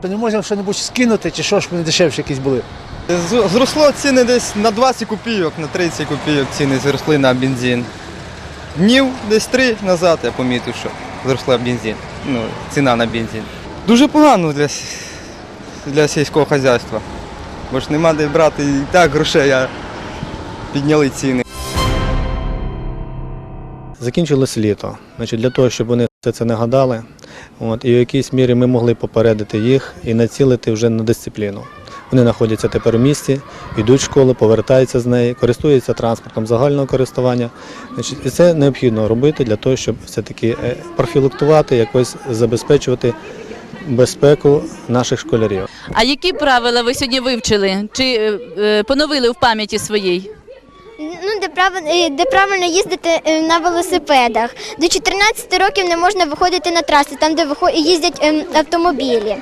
То не можна що-небудь скинути, чи що, щоб вони дешевші якісь були. Зросло ціни десь на 20 копійок, на 30 копійок ціни зросли на бензин. Днів десь три назад я помітив, що зросла бензин. Ну, ціна на бензин. Дуже погано для, для сільського хазяйства. Бо ж нема де брати і так грошей, а підняли ціни. Закінчилось літо. Значить, для того, щоб вони все це не гадали, от, і в якійсь мірі ми могли попередити їх і націлити вже на дисципліну. Вони знаходяться тепер у місті, йдуть в школу, повертаються з неї, користуються транспортом загального користування. І це необхідно робити для того, щоб все-таки е, профілактувати, якось забезпечувати безпеку наших школярів. А які правила ви сьогодні вивчили? Чи е, е, поновили в пам'яті своїй? Ну, де правильно, де правильно їздити е, на велосипедах. До 14 років не можна виходити на траси, там, де їздять ем, автомобілі.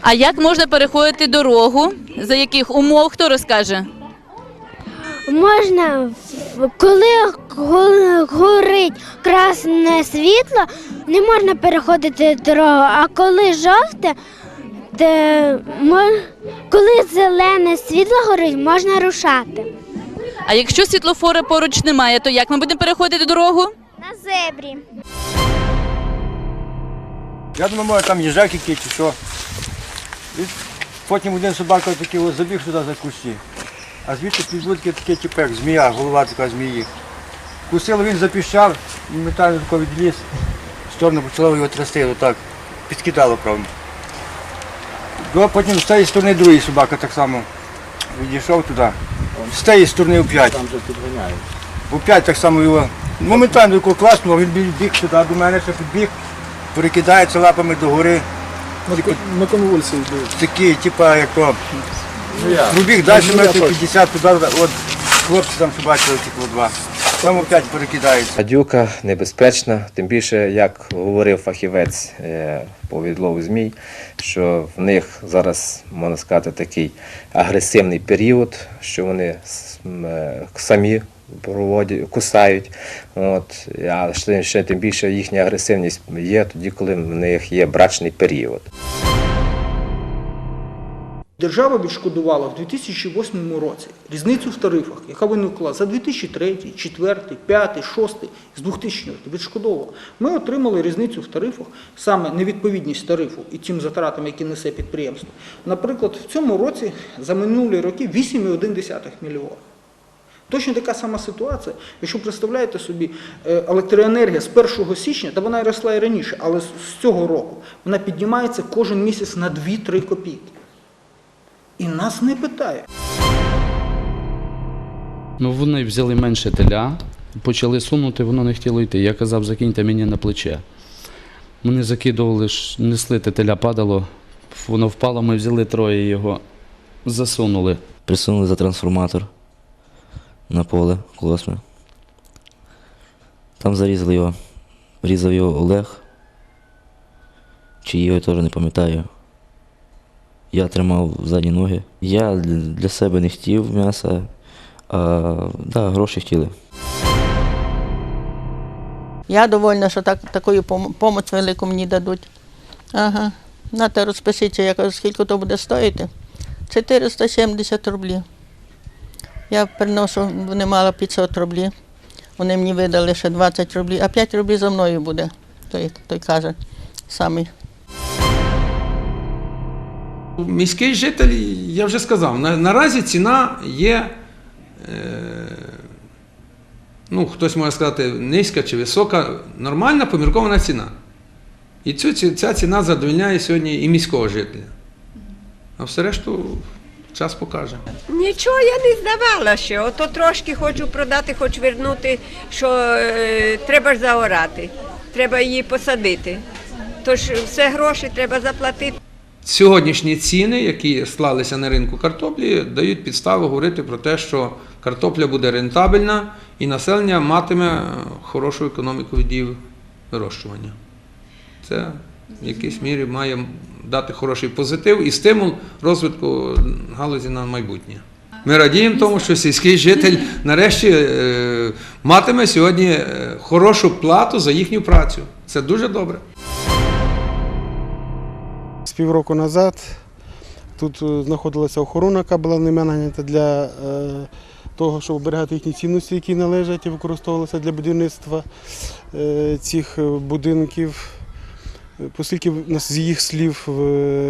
А як можна переходити дорогу? За яких умов хто розкаже? Можна, коли горить красне світло, не можна переходити дорогу, а коли жовте, коли зелене світло горить, можна рушати. А якщо світлофора поруч немає, то як ми будемо переходити дорогу? На зебрі. Я думаю, може там їжак який чи що. І потім один собака такий ось забіг сюди за кущі. А звідти під вудки таке типу, змія, голова така змії. Кусило, він запіщав, метально тако відліз, в сторону почало його трясти, отак, підкидало, правда. Ну, потім з тієї сторони другий собака так само відійшов туди. З тієї сторони оп'ять. Там вже підганяють. Оп'ять так само його. Моментально його класно, він біг- сюди, до мене ще підбіг, перекидається лапами догори. На конвульсії йдуть. Такі, типа, як то. Пробіг далі метрів 50 туди, от хлопці там що бачили, ті два. Там опять перекидається. Гадюка небезпечна, тим більше, як говорив фахівець е, по відлову змій, що в них зараз, можна сказати, такий агресивний період, що вони е, самі проводять, кусають. От, а ще тим більше їхня агресивність є тоді, коли в них є брачний період. Держава відшкодувала в 2008 році різницю в тарифах, яка виникла за 2003, 2004, 2005, 2006, з 2000 років. Відшкодовувала. Ми отримали різницю в тарифах, саме невідповідність тарифу і тим затратам, які несе підприємство. Наприклад, в цьому році за минулі роки 8,1 мільйона. Точно така сама ситуація. Якщо представляєте собі, е, електроенергія з 1 січня, та вона росла і раніше, але з цього року вона піднімається кожен місяць на 2-3 копійки. І нас не питає. Ну, вони взяли менше теля, почали сунути, воно не хотіло йти. Я казав, закиньте мені на плече. Вони закидували, несли теля падало, воно впало, ми взяли троє його, засунули. Присунули за трансформатор на поле колосне. Там зарізали його. Різав його Олег. Чи його теж не пам'ятаю. Я тримав задні ноги. Я для себе не хотів м'яса, а да, гроші хотіли. Я довольна, що так, таку допомогу велику мені дадуть. Ага. Нате розпишіться, я кажу, скільки то буде стоїти. 470 рублів. Я приношу, вони мали 500 рублів. Вони мені видали ще 20 рублів, а 5 рублів за мною буде, той, той каже самий. Міський житель, я вже сказав, на, наразі ціна є, е, ну, хтось може сказати, низька чи висока, нормальна поміркована ціна. І цю, ця ціна задовольняє сьогодні і міського жителя. А все решту час покаже. Нічого я не здавала ще. Ото трошки хочу продати, хочу вернути, що е, треба ж заорати, треба її посадити. Тож все гроші треба заплатити. Сьогоднішні ціни, які склалися на ринку картоплі, дають підставу говорити про те, що картопля буде рентабельна і населення матиме е, хорошу економіку від її вирощування. Це в якійсь мірі має дати хороший позитив і стимул розвитку галузі на майбутнє. Ми радіємо тому, що сільський житель нарешті е, матиме сьогодні е, хорошу плату за їхню працю. Це дуже добре. Півроку назад тут е, знаходилася охорона, яка була ними нанята для е, того, щоб оберігати їхні цінності, які належать і використовувалися для будівництва е, цих будинків. Оскільки з їх слів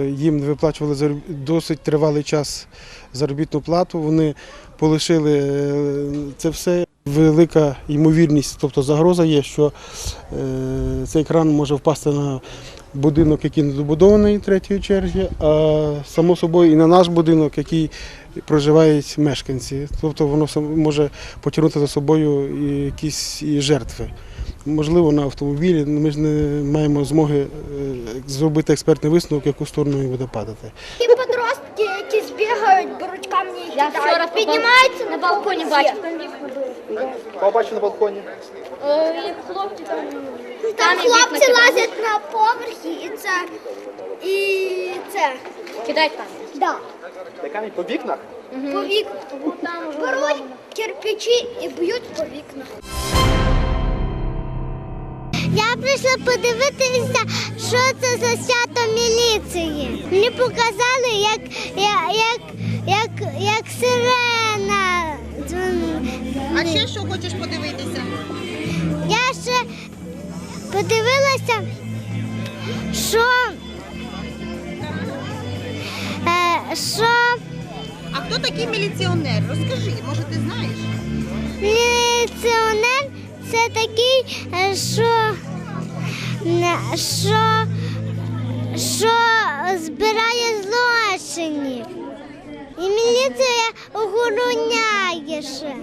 їм виплачували досить тривалий час заробітну плату, вони полишили це все. Велика ймовірність, тобто загроза є, що цей кран може впасти на будинок, який не добудований третьої черги, а само собою і на наш будинок, який проживають мешканці. Тобто воно може потягнути за собою і якісь і жертви. Можливо, на автомобілі. Ми ж не маємо змоги е, зробити експертний висновок, яку сторону він буде падати. І подростки, які збігають, беруть камні і кидають, піднімаються на балконі, бачив. Побачив на балконі. Там хлопці лазять на поверхи і це. І це. Кидають камінь? Да. Де камінь по вікнах? По вікнах. Беруть кирпичі і б'ють по вікнах. Я прийшла подивитися, що це за свято міліції. Мені показали, як, як, як, як, як сирена. А ще що хочеш подивитися? Я ще подивилася, що, е, що А хто такий міліціонер? Розкажи, може ти знаєш? міліціонер це такий, е, що, що, що збирає злочинів. Міліція охороняє ще.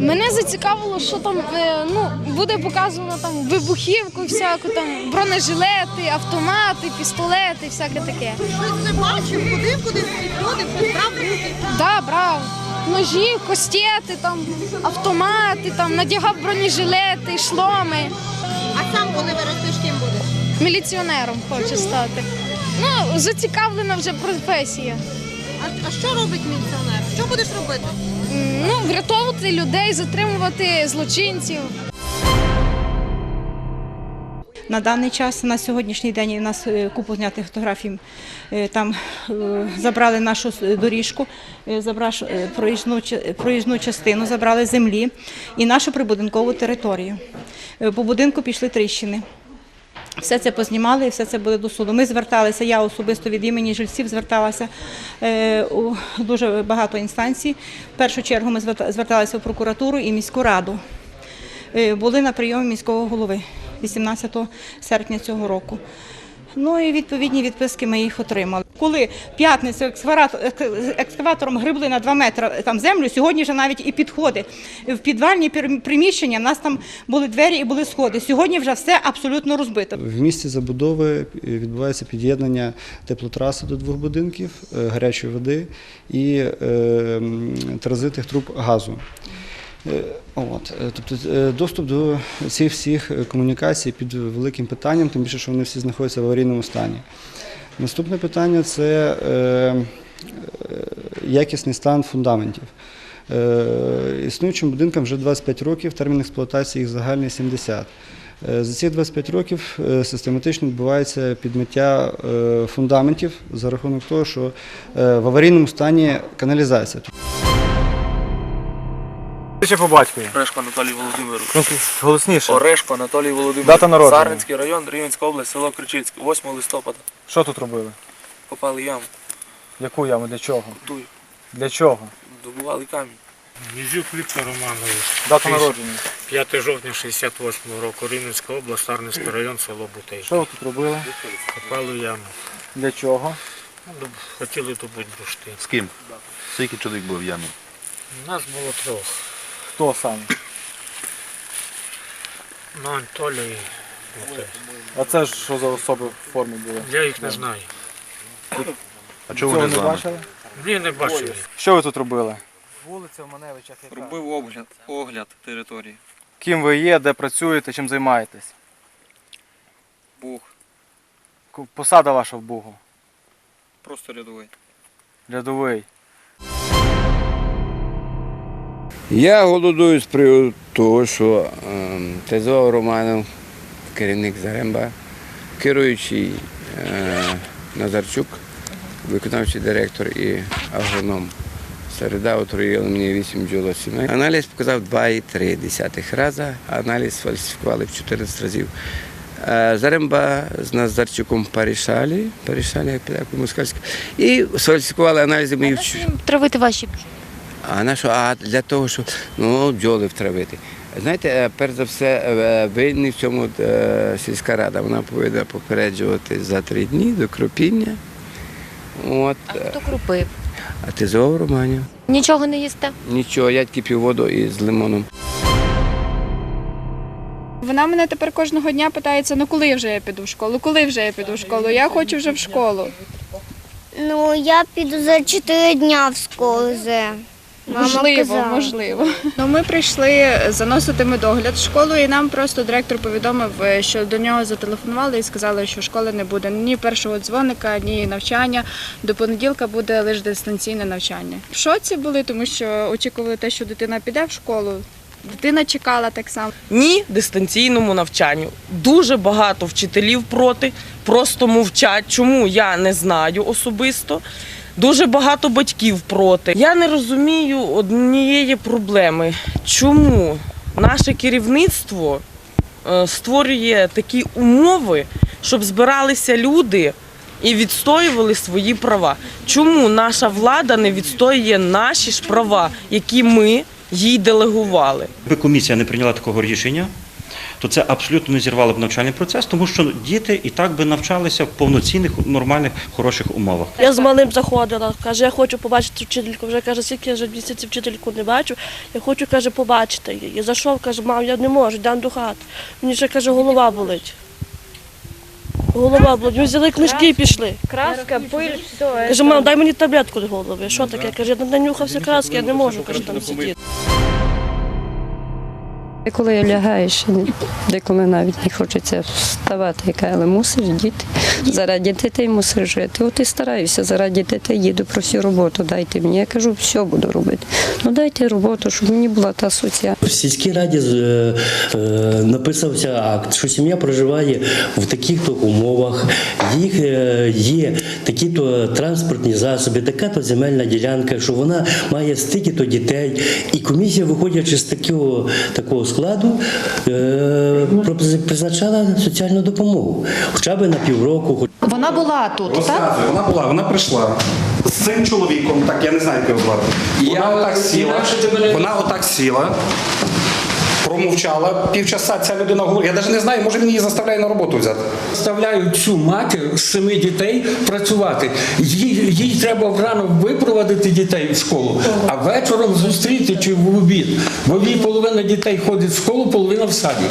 Мене зацікавило, що там е, ну, буде показано там вибухівку, всяку там бронежилети, автомати, пістолети, всяке таке. Щось не бачив, куди куди підходив, брав руки. Да, брав. Ножі, костети, там, автомати, там, надягав бронежилети, шломи. А сам, коли виростеш, ким будеш? Міліціонером хочу стати. Ну, зацікавлена вже професія. А, а що робить міліціонер? Що будеш робити? Ну, врятовувати людей, затримувати злочинців. На даний час, на сьогоднішній день, у нас е, купу знятих фотографій. Е, Там е, забрали нашу доріжку, забраш- е, проїзну, частину, забрали землі і нашу прибудинкову територію. По будинку пішли тріщини. Все це познімали і все це буде до суду. Ми зверталися, я особисто від імені жильців зверталася е, у дуже багато інстанцій. В першу чергу ми зверталися в прокуратуру і міську раду. Е, Були на прийомі міського голови 18 серпня цього року. Ну і відповідні відписки ми їх отримали. Коли п'ятницю екскаватор- екскаватором грибли на 2 метри там землю, сьогодні вже навіть і підходи. В підвальні приміщення в нас там були двері і були сходи. Сьогодні вже все абсолютно розбито. В місті забудови відбувається під'єднання теплотраси до двох будинків, е, гарячої води і е, транзитних труб газу. Е, От, е, тобто е, доступ до цих всіх е, комунікацій під великим питанням, тим більше, що вони всі знаходяться в аварійному стані. Наступне питання це е, е, якісний стан фундаментів. Е, Існуючим будинкам вже 25 років, термін експлуатації їх загальний 70. Е, За ці 25 років систематично відбувається підмиття фундаментів за рахунок того, що в аварійному стані каналізація. Ще по батькові. Орешко Анатолій Володимирович. Ну, голосніше. Орешко Анатолій Володимирович. Дата народження. Сарненський район, Рівненська область, село Кричильське, 8 листопада. Що тут робили? Попали яму, Яку яму? Для чого? тую, Для чого? добували камінь. Нізюк Віктор Романович. Дата народження. 5 жовтня 68 року, Рівненська область, Сарненський район, село Бутей. Що ви тут робили? Копали яму. Для чого? Ну, Хотіли добути бурштин. З ким? Скільки чоловік був в ямі? Нас було трьох. Хто саме? Ну, Анатолій. А це ж що за особи в формі були? Я їх не знаю. А чого вони з вами? бачили? Ні, не бачив. Що ви тут робили? Вулиця Маневича Робив огляд, огляд території. Ким ви є, де працюєте, чим займаєтесь? Бух, Посада ваша в Бугу. просто рядовий. Рядовий. Я голодую з приводу того, що ем, Тезо Романов, керівник Заремба, керуючий е, Назарчук, виконавчий директор і агроном. Середа отруїла мені 8 бджолосімей. Аналіз показав 2,3 рази, аналіз фальсифікували в 14 разів. Е, Заремба з Назарчуком порішали, порішали, як по москальськи, і сфальсифікували аналізи мої. в Травити ваші а на що? А для того, щоб ну, бджоли втравити. Знаєте, е, перш за все, е, винні в цьому е, сільська рада. Вона повинна попереджувати за три дні до кропіння. От. е, хто крупив? А ти зову Романів? Нічого не їсте? Нічого, я тільки п'ю воду із лимоном. Вона мене тепер кожного дня питається, ну коли вже я піду в школу, коли вже я піду в школу. Я хочу вже в школу. Ну, я піду за 4 дня в школу вже. Мама можливо, казала. можливо. Ну ми прийшли заносити медогляд в школу, і нам просто директор повідомив, е, що до нього зателефонували і сказали, що школи не буде ні першого дзвоника, ні навчання. До понеділка буде лише дистанційне навчання. В шоці були, тому що очікували те, що дитина піде в школу. Дитина чекала так само. Ні дистанційному навчанню. Дуже багато вчителів проти, просто мовчать. Чому я не знаю особисто. Дуже багато батьків проти. Я не розумію однієї проблеми. Чому наше керівництво е, створює такі умови, щоб збиралися люди і відстоювали свої права? Чому наша влада не відстоює наші ж права, які ми їй делегували? Комісія не прийняла такого рішення, то це абсолютно не зірвало б навчальний процес, тому що діти і так би навчалися в повноцінних, нормальних, хороших умовах. Я з малим заходила, каже, я хочу побачити вчительку. Вже каже, скільки я вже місяців вчительку не бачу. Я хочу, каже, побачити її. Я зайшов, каже, мам, я не можу, йдемо до хати. Мені ще каже, голова болить. Голова болить. Ми взяли книжки і пішли. Краска, пиль, все. Каже, мам, дай мені таблетку до голови. Що таке? Каже, я нанюхався краски, я не можу каже, там сидіти. Деколи лягаєш, деколи навіть не хочеться вставати, яка, але мусиш діти. Заради дітей мусиш жити. От і стараюся, заради дітей їду про всю роботу, дайте мені. Я кажу, все буду робити. Ну дайте роботу, щоб мені була та соціальна. В сільській раді е, е, написався акт, що сім'я проживає в таких-то умовах, їх е, є такі-то транспортні засоби, така-то земельна ділянка, що вона має стільки-то дітей. І комісія, виходячи з такого, такого складу, е, призначала соціальну допомогу. Хоча б на півроку. хоч- Вона була тут, так? Вона була, вона прийшла з цим чоловіком, так я не знаю, як його звати. Вона отак сіла, вона отак сіла, промовчала, півчаса ця людина говорить. Я навіть не знаю, може він її заставляє на роботу взяти. Заставляю цю матір з семи дітей працювати. Їй, їй треба врано випровадити дітей в школу, а вечором зустріти чи в обід. Бо в її половина дітей ходить в школу, половина в садик.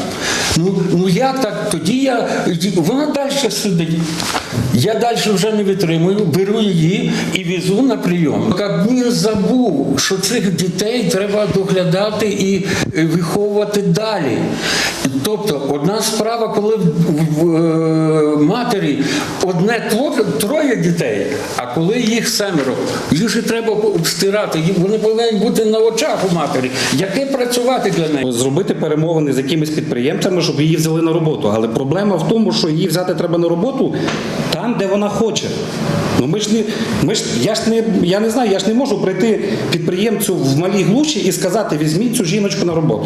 Ну, ну як так? Тоді я вона далі сидить. Я далі вже не витримую, беру її і везу на прийом. Кабмін забув, що цих дітей треба доглядати і е, виховувати далі. Тобто, одна справа, коли в, е, матері одне троє дітей, а коли їх семеро, їх же треба стирати, вони повинні бути на очах у матері. Яке працювати для неї? Зробити перемовини з якимись підприємцями, щоб її взяли на роботу. Але проблема в тому, що її взяти треба на роботу там, де вона хоче. Ну ми ж не ми ж я ж не я не знаю, я ж не можу прийти підприємцю в малій глуші і сказати, візьміть цю жіночку на роботу.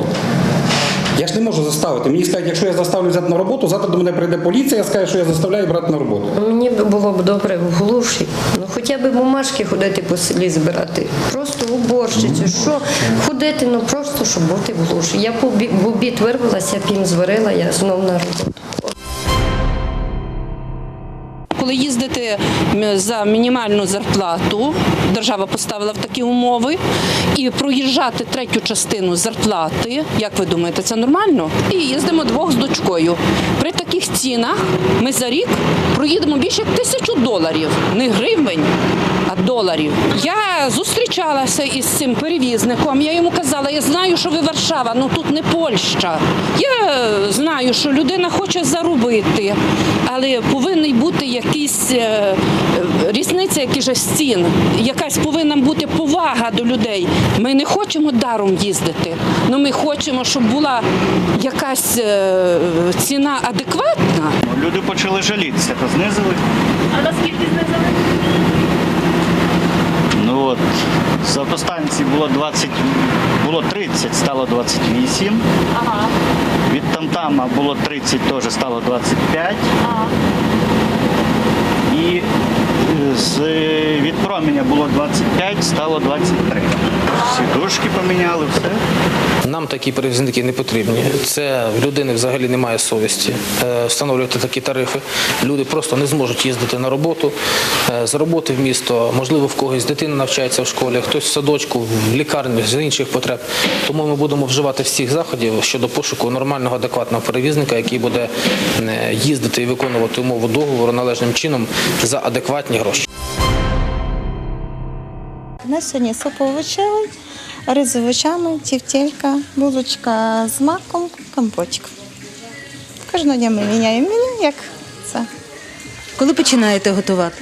Я ж не можу заставити. Мені скажуть, якщо я заставлю взяти на роботу, завтра до мене прийде поліція, скаже, що я заставляю брати на роботу. Мені б було б добре в глуші. Ну хоча б бумажки ходити по селі збирати. Просто уборщицю. Що ходити, ну просто щоб бути в глуші. Я в обід вирвалася, пім зварила, я знов на роботу. Коли їздити за мінімальну зарплату, держава поставила в такі умови, і проїжджати третю частину зарплати, як ви думаєте, це нормально? І їздимо двох з дочкою. При таких цінах ми за рік проїдемо більше тисячу доларів, не гривень. А доларів. Я зустрічалася із цим перевізником. Я йому казала, я знаю, що ви Варшава, ну тут не Польща. Я знаю, що людина хоче заробити, але повинен бути якийсь е, різниця, якийсь же цін. Якась повинна бути повага до людей. Ми не хочемо даром їздити, але ми хочемо, щоб була якась е, ціна адекватна. Люди почали жалітися, то знизили. А наскільки знизили? От з автостанції було 20, було 30, стало 28. Ага. Від тамтама було 30, теж стало 25. Ага. І е, з від променя було 25, стало 23. Сідушки поміняли, все. Нам такі перевізники не потрібні. Це в людини взагалі немає совісті е, встановлювати такі тарифи. Люди просто не зможуть їздити на роботу, е, з роботи в місто. Можливо, в когось дитина навчається в школі, хтось в садочку, в лікарні, з інших потреб. Тому ми будемо вживати всіх заходів щодо пошуку нормального, адекватного перевізника, який буде е, їздити і виконувати умову договору належним чином за адекватні гроші. Нас сьогодні суп овочевий, рис з овочами, тівтелька, булочка з маком, компотик. Кожного дня ми міняємо меню, як це. Коли починаєте готувати?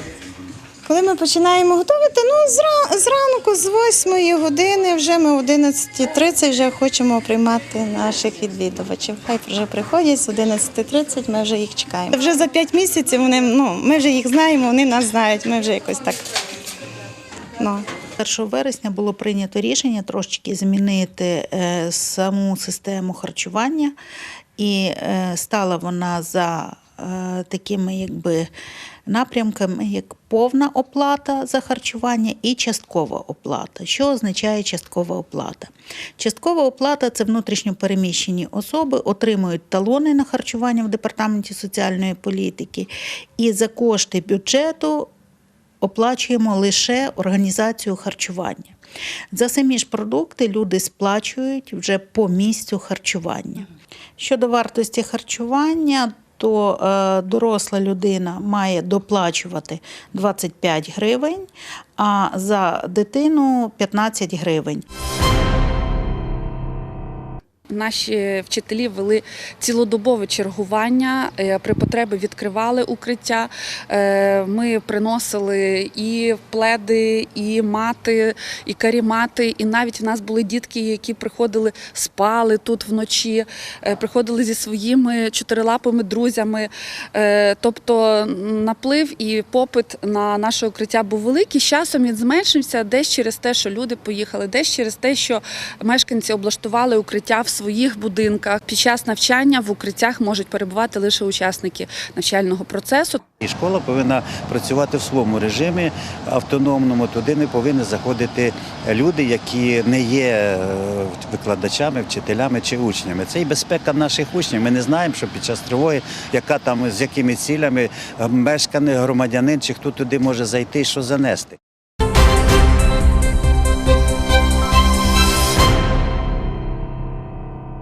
Коли ми починаємо готувати, ну зра- зранку, з 8 години, вже ми о 11.30 вже хочемо приймати наших відвідувачів. Хай вже приходять з 11.30, ми вже їх чекаємо. Вже за 5 місяців вони, ну, ми вже їх знаємо, вони нас знають, ми вже якось так. Ну. 1 вересня було прийнято рішення трошечки змінити е, саму систему харчування, і е, стала вона за е, такими якби напрямками, як повна оплата за харчування і часткова оплата. Що означає часткова оплата? Часткова оплата це внутрішньо переміщені особи, отримують талони на харчування в департаменті соціальної політики, і за кошти бюджету оплачуємо лише організацію харчування. За самі ж продукти люди сплачують вже по місцю харчування. Щодо вартості харчування, то е, доросла людина має доплачувати 25 гривень, а за дитину 15 гривень. Наші вчителі вели цілодобове чергування, е, при потребі відкривали укриття. Е, Ми приносили і пледи, і мати, і карімати. І навіть в нас були дітки, які приходили, спали тут вночі, е, приходили зі своїми чотирилапими друзями. Тобто наплив і попит на наше укриття був великий. З часом він зменшився десь через те, що люди поїхали, десь через те, що мешканці облаштували укриття в своїх будинках. Під час навчання в укриттях можуть перебувати лише учасники навчального процесу. І школа повинна працювати в своєму режимі автономному. Туди не повинні заходити люди, які не є е, викладачами, вчителями чи учнями. Це і безпека наших учнів. Ми не знаємо, що під час тривоги, яка там з якими цілями е, мешканий громадянин, чи хто туди може зайти, що занести.